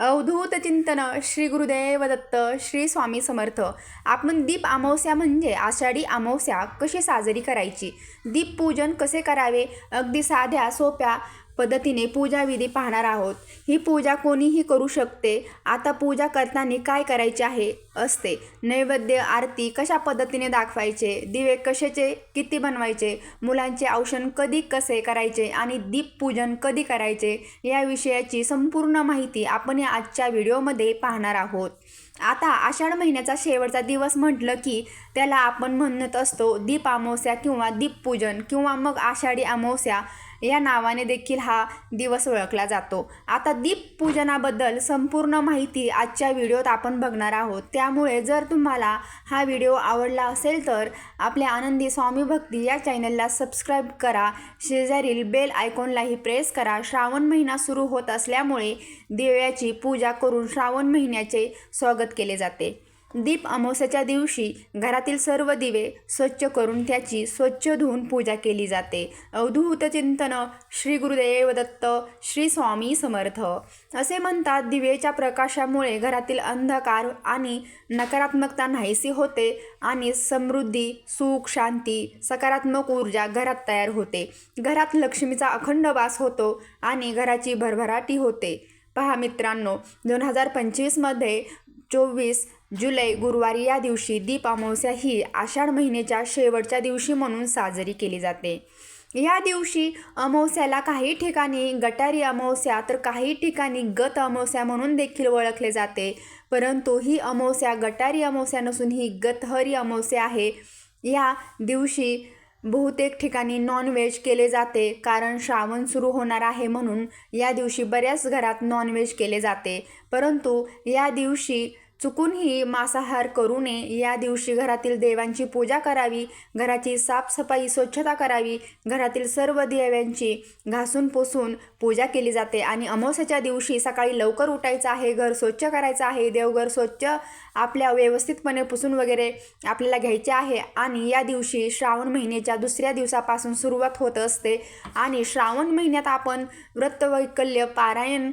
अवधूत चिंतन श्री गुरुदेव दत्त श्री स्वामी समर्थ. आपण दीप अमावस्या म्हणजे आषाढी अमावस्या कशी साजरी करायची? दीपपूजन कसे करावे? अगदी साध्या सोप्या पद्धतीने पूजाविधी पाहणार आहोत. ही पूजा कोणीही करू शकते. आता पूजा करताना काय करायचे आहे? असते. नैवेद्य आरती कशा पद्धतीने दाखवायचे? दिवे कशाचे? किती बनवायचे? मुलांचे औषण कधी कसे करायचे? आणि दीपपूजन कधी करायचे? या विषयाची संपूर्ण माहिती आपण या आजच्या व्हिडिओमध्ये पाहणार आहोत. आता आषाढ महिन्याचा शेवटचा दिवस म्हटलं की त्याला आपण म्हणत असतो दीप अमावस्या किंवा दीपपूजन किंवा मग आषाढी अमावस्या. या नावाने देखील हा दिवस ओळखला जातो. आता दीपपूजनाबद्दल संपूर्ण माहिती आजच्या व्हिडिओत आपण बघणार आहोत. त्यामुळे जर तुम्हाला हा व्हिडिओ आवडला असेल तर आपल्या आनंदी स्वामी भक्ती या चॅनलला सबस्क्राईब करा. शेजारील बेल आयकॉनलाही प्रेस करा. श्रावण महिना सुरू होत असल्यामुळे दिव्याची पूजा करून श्रावण महिन्याचे स्वागत केले जाते. दीप अमावस्याच्या दिवशी घरातील सर्व दिवे स्वच्छ करून त्याची स्वच्छ धुवून पूजा केली जाते. अवधूत चिंतन श्री गुरुदेव दत्त श्री स्वामी समर्थ. असे म्हणतात दिवेच्या प्रकाशामुळे घरातील अंधकार आणि नकारात्मकता नाहीशी होते आणि समृद्धी सुख शांती सकारात्मक ऊर्जा घरात तयार होते. घरात लक्ष्मीचा अखंड वास होतो आणि घराची भरभराटी होते. पहा मित्रांनो दोन हजार पंचवीसमध्ये चोवीस जुलै गुरुवारी या दिवशी दीप अमावस्या ही आषाढ महिन्याच्या शेवटच्या दिवशी म्हणून साजरी केली जाते. या दिवशी अमावस्याला काही ठिकाणी गटारी अमावस्या तर काही ठिकाणी गत अमावस्या म्हणून देखील ओळखले जाते. परंतु ही अमावस्या गटारी अमावस्या नसून ही गतहरी अमावस्या आहे. या दिवशी बहुतेक ठिकाणी नॉनव्हेज केले जाते कारण श्रावण सुरू होणार आहे म्हणून या दिवशी बऱ्याच घरात नॉनव्हेज केले जाते. परंतु या दिवशी चुकूनही मांसाहार करू नये. या दिवशी घरातील देवांची पूजा करावी घराची साफसफाई स्वच्छता करावी घरातील सर्व देव्यांची घासून पुसून पूजा केली जाते. आणि अमावस्याच्या दिवशी सकाळी लवकर उठायचं आहे घर स्वच्छ करायचं आहे देवघर स्वच्छ आपल्या व्यवस्थितपणे पुसून वगैरे आपल्याला घ्यायचे आहे. आणि या दिवशी श्रावण महिन्याच्या दुसऱ्या दिवसापासून सुरुवात होत असते. आणि श्रावण महिन्यात आपण व्रतवैकल्य पारायण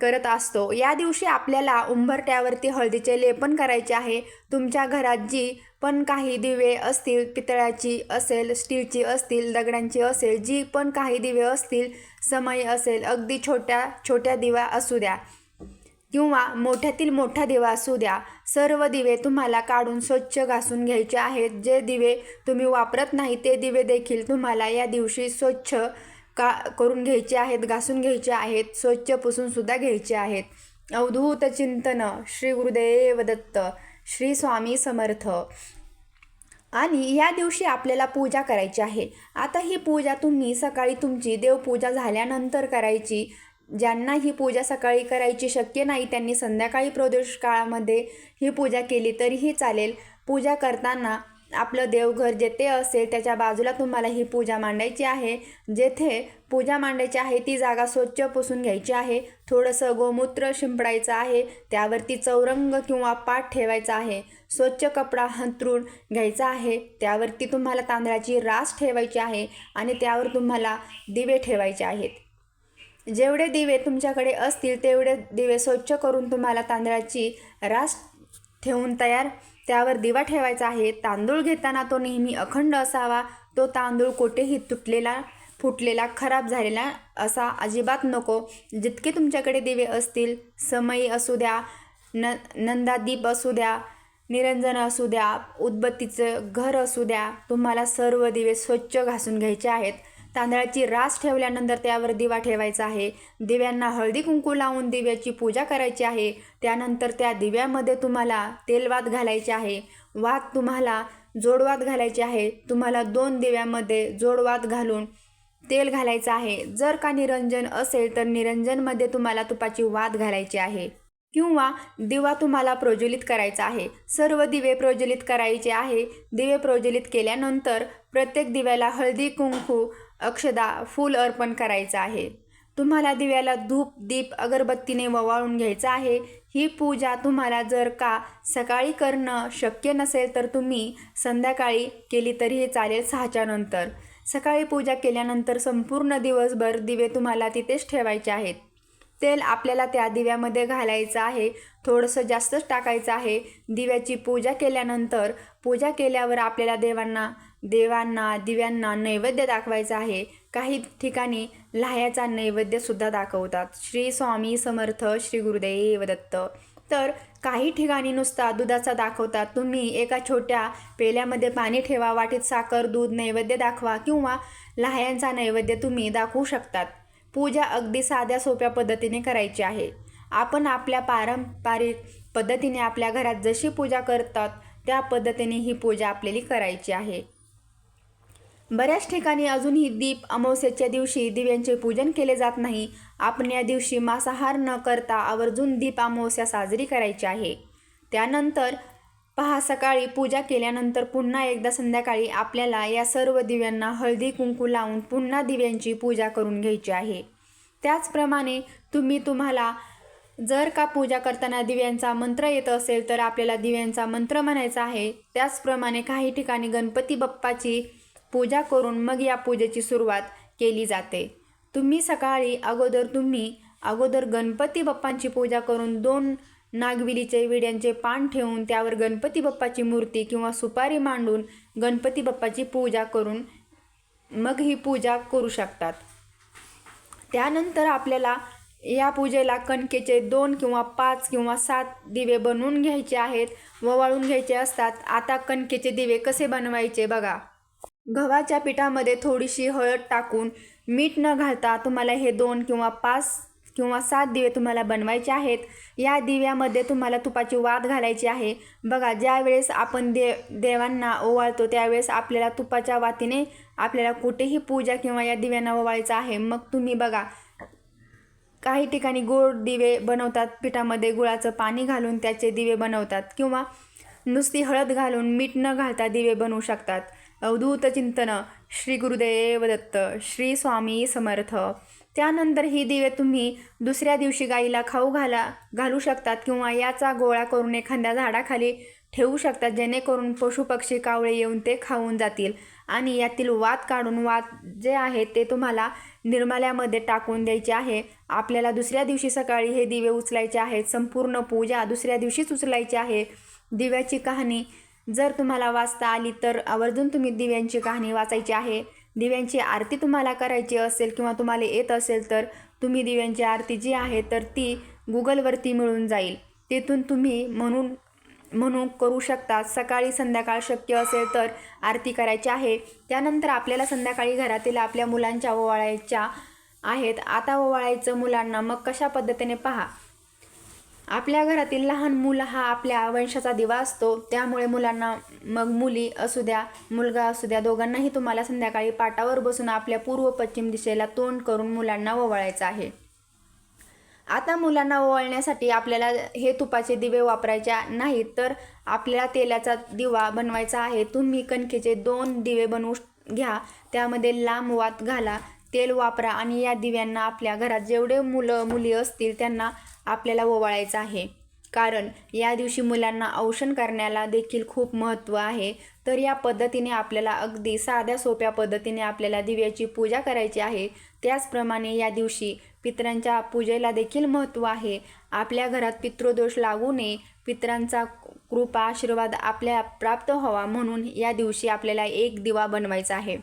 करत असतो. या दिवशी आपल्याला उंबरट्यावरती हळदीचे लेपन करायचे आहे. तुमच्या घरात जी पण काही दिवे असतील पितळाची असेल स्टीलची असतील दगडांची असेल जी पण काही दिवे असतील समय असेल अगदी छोट्या छोट्या दिवा असू द्या किंवा मोठ्यातील मोठा दिवा असू द्या सर्व दिवे तुम्हाला काढून स्वच्छ घासून घ्यायचे आहेत. जे दिवे तुम्ही वापरत नाही ते दिवे देखील तुम्हाला या दिवशी स्वच्छ का करून घ्यायचे आहेत घासून घ्यायचे आहेत स्वच्छ पुसूनसुद्धा घ्यायचे आहेत. अवधूत चिंतन श्री गुरुदेव दत्त श्री स्वामी समर्थ. आणि या दिवशी आपल्याला पूजा करायची आहे. आता ही पूजा तुम्ही सकाळी तुमची देवपूजा झाल्यानंतर करायची. ज्यांना ही पूजा सकाळी करायची शक्य नाही त्यांनी संध्याकाळी प्रदोष काळामध्ये ही पूजा केली तरीही चालेल. पूजा करताना आपलं देवघर जेथे असेल त्याच्या बाजूला तुम्हाला ही पूजा मांडायची आहे. जेथे पूजा मांडायची आहे ती जागा स्वच्छ पुसून घ्यायची आहे. थोडंसं गोमूत्र शिंपडायचं आहे त्यावरती चौरंग किंवा पाठ ठेवायचा आहे. स्वच्छ कपडा हंतरून घ्यायचा आहे त्यावरती तुम्हाला तांदळाची रास ठेवायची आहे आणि त्यावर तुम्हाला दिवे ठेवायचे आहेत. जेवढे दिवे तुमच्याकडे असतील तेवढे दिवे स्वच्छ करून तुम्हाला तांदळाची रास ठेवून तयार त्यावर दिवा ठेवायचा आहे. तांदूळ घेताना तो नेहमी अखंड असावा. तो तांदूळ कुठेही तुटलेला फुटलेला खराब झालेला असा अजिबात नको. जितके तुमच्याकडे दिवे असतील समयी असू द्या न नंदादीप असू द्या निरंजन असू द्या उदबत्तीचं घर असू द्या तुम्हाला सर्व दिवे स्वच्छ घासून घ्यायचे आहेत. तांदळाची रास ठेवल्यानंतर त्यावर दिवा ठेवायचा आहे. दिव्यांना हळदी कुंकू लावून दिव्याची पूजा करायची आहे. त्यानंतर त्या दिव्यामध्ये तुम्हाला तेलवात घालायचे आहे. वात तुम्हाला जोडवात घालायची आहे. तुम्हाला दोन दिव्यामध्ये जोडवात घालून तेल घालायचं आहे. जर का निरंजन असेल तर निरंजनमध्ये तुम्हाला तुपाची वात घालायची आहे. किंवा दिवा तुम्हाला प्रज्वलित करायचा आहे. सर्व दिवे प्रज्वलित करायचे आहे. दिवे प्रज्वलित केल्यानंतर प्रत्येक दिव्याला हळदी कुंकू अक्षदा फूल अर्पण करायचं आहे. तुम्हाला दिव्याला धूप दीप अगरबत्तीने ववाळून घ्यायचं आहे. ही पूजा तुम्हाला जर का सकाळी करणं शक्य नसेल तर तुम्ही संध्याकाळी केली तरीही चालेल सहाच्या नंतर. सकाळी पूजा केल्यानंतर संपूर्ण दिवसभर दिवे तुम्हाला तिथेच ठेवायचे आहेत. तेल आपल्याला त्या दिव्यामध्ये घालायचं आहे. थोडंसं जास्तच टाकायचं आहे. दिव्याची पूजा केल्यानंतर पूजा केल्यावर आपल्याला देवांना देवांना दिव्यांना नैवेद्य दाखवायचा आहे. काही ठिकाणी लाह्याचा नैवेद्यसुद्धा दाखवतात. श्री स्वामी समर्थ श्री गुरुदेव दत्त. तर काही ठिकाणी नुसता दुधाचा दाखवतात. तुम्ही एका छोट्या पेल्यामध्ये पाणी ठेवा वाटीत साखर दूध नैवेद्य दाखवा किंवा लाह्यांचा नैवेद्य तुम्ही दाखवू शकतात. पूजा अगदी साध्या सोप्या पद्धतीने करायची आहे. आपण आपल्या पारंपरिक पद्धतीने आपल्या घरात जशी पूजा करतात त्या पद्धतीने ही पूजा आपल्याला करायची आहे. बऱ्याच ठिकाणी अजूनही दीप अमावस्याच्या दिवशी दिव्यांचे पूजन केले जात नाही. आपण या दिवशी मांसाहार न करता आवर्जून दीप अमावस्या साजरी करायची आहे. त्यानंतर पहा सकाळी पूजा केल्यानंतर पुन्हा एकदा संध्याकाळी आपल्याला या सर्व दिव्यांना हळदी कुंकू लावून पुन्हा दिव्यांची पूजा करून घ्यायची आहे. त्याचप्रमाणे तुम्ही तुम्हाला जर का पूजा करताना दिव्यांचा मंत्र येत असेल तर आपल्याला दिव्यांचा मंत्र म्हणायचा आहे. त्याचप्रमाणे काही ठिकाणी गणपती बाप्पाची पूजा करून मग या पूजेची सुरुवात केली जाते. तुम्ही सकाळी अगोदर तुम्ही अगोदर गणपती बाप्पांची पूजा करून दोन नागविलीचे विड्यांचे पान ठेवून त्यावर गणपती बाप्पाची मूर्ती किंवा सुपारी मांडून गणपती बाप्पाची पूजा करून मग ही पूजा करू शकतात. त्यानंतर आपल्याला या पूजेला कणकेचे दोन किंवा पाच किंवा सात दिवे बनवून घ्यायचे आहेत व वाळून घ्यायचे असतात. आता कणकेचे दिवे कसे बनवायचे बघा. गव्हाच्या पिठामध्ये थोडीशी हळद टाकून मीठ न घालता तुम्हाला हे दोन किंवा पाच किंवा सात दिवे तुम्हाला बनवायचे आहेत. या दिव्यामध्ये तुम्हाला तुपाची वाद घालायची आहे. बघा ज्यावेळेस आपण दे देवांना ओवाळतो त्यावेळेस आपल्याला तुपाच्या वातीने आपल्याला कुठेही पूजा किंवा या दिव्यांना ओवाळायचं आहे. मग तुम्ही बघा काही ठिकाणी गोड दिवे बनवतात पिठामध्ये गुळाचं पाणी घालून त्याचे दिवे बनवतात किंवा नुसती हळद घालून मीठ न घालता दिवे बनवू शकतात. अवधूत चिंतन श्री गुरुदेव दत्त श्री स्वामी समर्थ. त्यानंतर ही दिवे तुम्ही दुसऱ्या दिवशी गाईला खाऊ घाला घालू शकतात किंवा याचा गोळा करून एखाद्या झाडाखाली ठेवू शकतात जेणेकरून पशुपक्षी कावळे येऊन ते खाऊन जातील. आणि यातील वात काढून वात जे आहे ते तुम्हाला निर्माल्यामध्ये टाकून द्यायचे आहे. आपल्याला दुसऱ्या दिवशी सकाळी हे दिवे उचलायचे आहेत संपूर्ण पूजा दुसऱ्या दिवशीच उचलायची आहे. दिव्याची कहाणी जर तुम्हाला वाचता आली तर आवर्जून तुम्ही दिव्यांची कहाणी वाचायची आहे. दिव्यांची आरती तुम्हाला करायची असेल किंवा तुम्हाला येत असेल तर तुम्ही दिव्यांची आरती जी आहे तर ती गुगलवरती मिळून जाईल. तिथून तुम्ही म्हणून म्हणून करू शकता. सकाळी संध्याकाळ शक्य असेल तर आरती करायची आहे. त्यानंतर आपल्याला संध्याकाळी घरातील आपल्या मुलांच्या ओवाळायच्या आहेत. आता ओवाळायचं मुलांना मग कशा पद्धतीने पहा? आपल्या घरातील लहान मुलं हा आपल्या वंशाचा दिवा असतो. त्यामुळे मुलांना मग मुली असू द्या मुलगा असू द्या दोघांनाही तुम्हाला संध्याकाळी पाटावर बसून आपल्या पूर्व पश्चिम दिशेला तोंड करून मुलांना ओवाळायचं आहे. आता मुलांना ओवाळण्यासाठी आपल्याला हे तुपाचे दिवे वापरायचे नाहीत तर आपल्याला तेलाचा दिवा बनवायचा आहे. तुम्ही कणकेचे दोन दिवे बनवू घ्या त्यामध्ये लांब वात घाला तेल वापरा आणि या दिव्यांना आपल्या घरात जेवढे मुलं मुली असतील त्यांना आपल्याला ओवाळायचं आहे. कारण या दिवशी मुलांना औषण करण्याला देखील खूप महत्त्व आहे. तर या पद्धतीने आपल्याला अगदी साध्या सोप्या पद्धतीने आपल्याला दिव्याची पूजा करायची आहे. त्याचप्रमाणे या दिवशी पितरांच्या पूजेला देखील महत्त्व आहे. आपल्या घरात पितृदोष लागू नये. पितरांचा कृपा आशीर्वाद आपल्या प्राप्त व्हावा म्हणून या दिवशी आपल्याला एक दिवा बनवायचा आहे.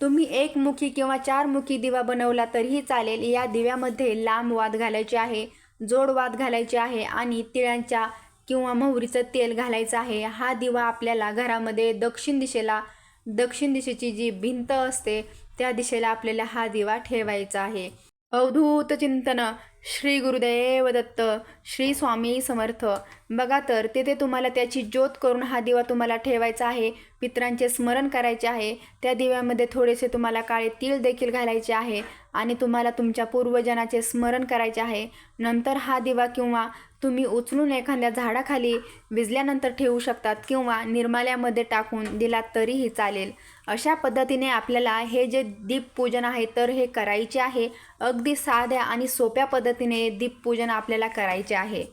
तुम्ही एक मुखी किंवा चार मुखी दिवा बनवला तरीही चालेल. या दिव्यामध्ये लांब वाद घालायचे आहे. जोड घालायची आहे आणि तिळांच्या किंवा मोहरीचं तेल घालायचं आहे. हा दिवा आपल्याला घरामध्ये दक्षिण दिशेला दक्षिण दिशेची जी भिंत असते त्या दिशेला आपल्याला हा दिवा ठेवायचा आहे. अवधूत चिंतन श्री गुरुदेव दत्त श्री स्वामी समर्थ. बघा तर तेथे तुम्हाला त्याची ज्योत करून हा दिवा तुम्हाला ठेवायचा आहे पित्रांचे स्मरण करायचे आहे. त्या दिव्यामध्ये थोडेसे तुम्हाला काळे तीळ देखील घालायचे आहे आणि तुम्हाला तुमच्या पूर्वजनाचे स्मरण करायचे आहे. नंतर हा दिवा किंवा तुम्ही उचलून एखाद्या झाडाखाली विजल्यानंतर ठेवू शकतात किंवा निर्माल्यामध्ये टाकून दिलात तरीही चालेल. अशा पद्धतीने आपल्याला हे जे दीपपूजन आहे तर हे करायचे आहे. अगदी साध्या आणि सोप्या पद्धतीने दीपपूजन आपल्याला करायचे आहे.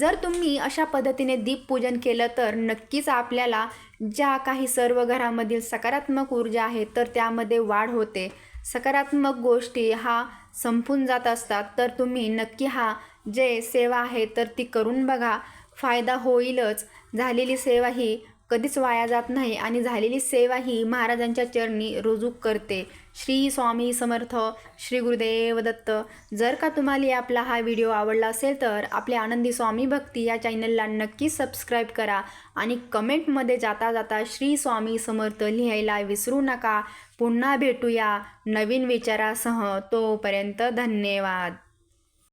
जर तुम्ही अशा पद्धतीने दीपपूजन केलं तर नक्कीच आपल्याला ज्या काही सर्व घरामधील सकारात्मक ऊर्जा आहे तर त्यामध्ये वाढ होते. सकारात्मक गोष्टी हा संपून जात असतात तर तुम्ही नक्की हा जे सेवा आहे तर ती करून बघा. फायदा होईलच. झालेली सेवा ही कधीच वाया जात नाही आणि झालेली सेवा ही महाराजांच्या चरणी रुजू करते. श्री स्वामी समर्थ श्री गुरुदेव दत्त. जर का तुम्हाला आपला हा व्हिडिओ आवडला असेल तर आपल्या आनंदी स्वामी भक्ती या चॅनलला नक्की सबस्क्राईब करा आणि कमेंटमध्ये जाता जाता श्री स्वामी समर्थ लिहायला विसरू नका. पुन्हा भेटूया नवीन विचारासह. तोपर्यंत धन्यवाद.